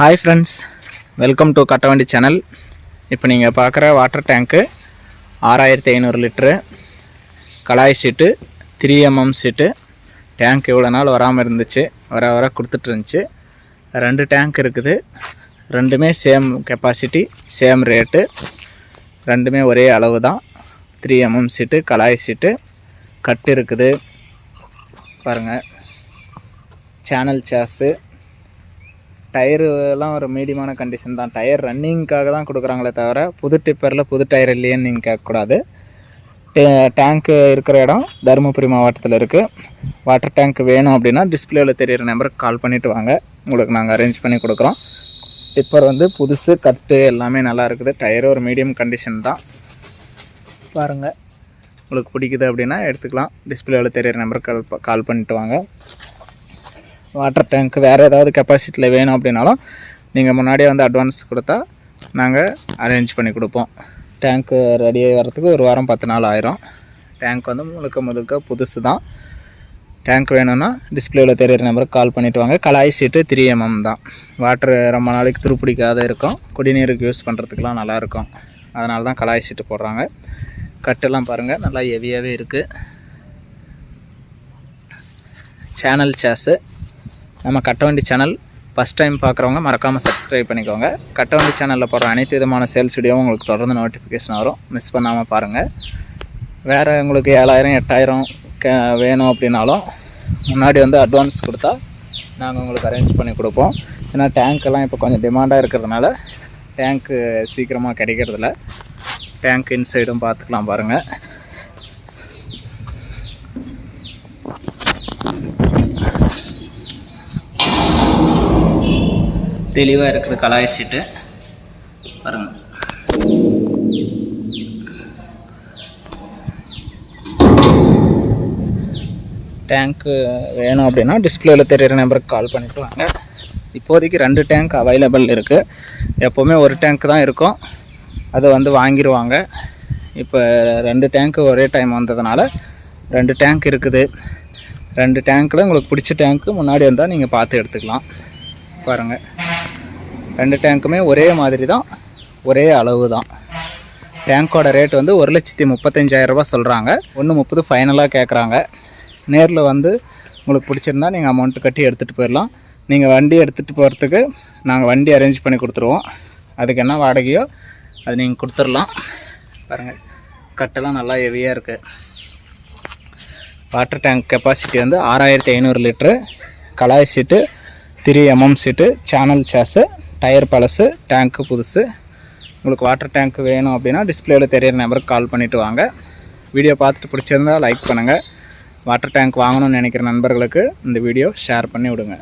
Hi friends welcome to Kattavandi channel இப்போ நீங்கள் பார்க்குற வாட்டர் டேங்க்கு ஆறாயிரத்தி ஐநூறு litre கலாய் sheet three M M sheet. Tank இவ்வளோ நாள் வராமல் இருந்துச்சு வர வர கொடுத்துட்டு இருந்துச்சு. ரெண்டு டேங்க் இருக்குது. ரெண்டுமே சேம் கெப்பாசிட்டி சேம் ரேட்டு ரெண்டுமே ஒரே அளவு தான் த்ரீ எம்எம் சீட்டு கலாய் சீட்டு. கட்டு இருக்குது. பாருங்கள் சேனல் சேஸு டயருலாம் ஒரு மீடியமான கண்டிஷன் தான். டயர் ரன்னிங்க்காக தான் கொடுக்குறாங்களே தவிர புது டிப்பரில் புது டயர் இல்லையேன்னு நீங்கள் கேட்கக்கூடாது. டேங்க்கு இருக்கிற இடம் தருமபுரி மாவட்டத்தில் இருக்குது வாட்டர் டேங்க் வேணும் அப்படின்னா டிஸ்பிளேவில் தெரியிற நம்பருக்கு கால் பண்ணிவிட்டு வாங்க. உங்களுக்கு நாங்கள் அரேஞ்ச் பண்ணி கொடுக்குறோம். டிப்பர் வந்து புதுசு கட்டு எல்லாமே நல்லா இருக்குது. டயர் ஒரு மீடியம் கண்டிஷன் தான். பாருங்கள் உங்களுக்கு பிடிக்குது அப்படின்னா எடுத்துக்கலாம். டிஸ்பிளேவில் தெரியிற நம்பருக்கு கால் கால் பண்ணிட்டு வாங்க. வாட்டர் டேங்க் வேறு ஏதாவது கெப்பாசிட்டியில் வேணும் அப்படின்னாலும் நீங்கள் முன்னாடியே வந்து அட்வான்ஸ் கொடுத்தா நாங்கள் அரேஞ்ச் பண்ணி கொடுப்போம். டேங்க்கு ரெடி வர்றதுக்கு ஒரு வாரம் பத்து நாள் ஆயிரும். டேங்க் வந்து முழுக்க முழுக்க புதுசு தான் டேங்க் வேணும்னா டிஸ்பிளேவில் தெரியிற நம்பருக்கு கால் பண்ணிவிட்டு வாங்க. கலாய் சீட்டு த்ரீ எம்எம் தான். வாட்ரு ரொம்ப நாளைக்கு துருப்பிடிக்காத இருக்கும். குடிநீருக்கு யூஸ் பண்ணுறதுக்கெலாம் நல்லாயிருக்கும் அதனால தான் கலாய் சீட்டு போடுறாங்க. கட்டெல்லாம் பாருங்கள் நல்லா ஹெவியாகவே இருக்குது சேனல் சேஸு நம்ம கட்டவண்டி சேனல் ஃபஸ்ட் டைம் பார்க்குறவங்க மறக்காமல் சப்ஸ்கிரைப் பண்ணிக்கோங்க. கட்டவண்டி சேனலில் போடுற அனைத்து விதமான சேல்ஸ் வீடியோவும் உங்களுக்கு தொடர்ந்து நோட்டிஃபிகேஷன் வரும். மிஸ் பண்ணாமல் பாருங்கள் வேறு உங்களுக்கு ஏழாயிரம் எட்டாயிரம் கே வேணும் அப்படின்னாலும் முன்னாடி வந்து அட்வான்ஸ் கொடுத்தா நாங்கள் உங்களுக்கு அரேஞ்ச் பண்ணி கொடுப்போம். ஏன்னா டேங்க்கெல்லாம் இப்போ கொஞ்சம் டிமாண்டாக இருக்கிறதுனால டேங்க்கு சீக்கிரமாக கிடைக்கிறதில்ல. டேங்க் இன்சைடும் பார்த்துக்கலாம் பாருங்கள் தெளிவாக இருக்குது கலாய் சீட்டு பாருங்கள் டேங்க்கு வேணும் அப்படின்னா டிஸ்பிளேயில் தெரியிற நம்பருக்கு கால் பண்ணிட்டு வாங்க. இப்போதைக்கு ரெண்டு டேங்க் அவைலபிள் இருக்குது எப்போவுமே ஒரு டேங்க் தான் இருக்கும். அது வந்து வாங்கிடுவாங்க இப்போ ரெண்டு டேங்க்கு ஒரே டைம் வந்ததுனால ரெண்டு டேங்க் இருக்குது. ரெண்டு டேங்க்கில் உங்களுக்கு பிடிச்ச டேங்க்கு முன்னாடி வந்தால் நீங்கள் பார்த்து எடுத்துக்கலாம். பாருங்கள் ரெண்டு டேங்க்குமே ஒரே மாதிரி தான் ஒரே அளவு தான் டேங்க்கோட ரேட் வந்து ஒரு லட்சத்தி முப்பத்தஞ்சாயிரரூபா சொல்கிறாங்க ஒன்று முப்பது ஃபைனலாக கேட்குறாங்க நேரில் வந்து உங்களுக்கு பிடிச்சிருந்தா நீங்கள் அமௌண்ட்டு கட்டி எடுத்துகிட்டு போயிடலாம். நீங்கள் வண்டி எடுத்துகிட்டு போகிறதுக்கு நாங்கள் வண்டி அரேஞ்ச் பண்ணி கொடுத்துருவோம். அதுக்கு என்ன வாடகையோ அது நீங்கள் கொடுத்துடலாம். பாருங்கள் கட்டெல்லாம் நல்லா ஹெவியாக இருக்குது வாட்டர் டேங்க் கெப்பாசிட்டி வந்து ஆறாயிரத்தி ஐநூறு litre கலாய் sheet three M M sheet channel chassis tyre பழசு டேங்க்கு புதுசு. உங்களுக்கு வாட்டர் டேங்க் வேணும் அப்படின்னா டிஸ்பிளேயில் தெரியிற நம்பருக்கு கால் பண்ணிவிட்டு வாங்க. வீடியோ பார்த்துட்டு பிடிச்சிருந்தா லைக் பண்ணுங்கள் வாட்டர் டேங்க் வாங்கணும்னு நினைக்கிற நண்பர்களுக்கு இந்த வீடியோ ஷேர் பண்ணி விடுங்க.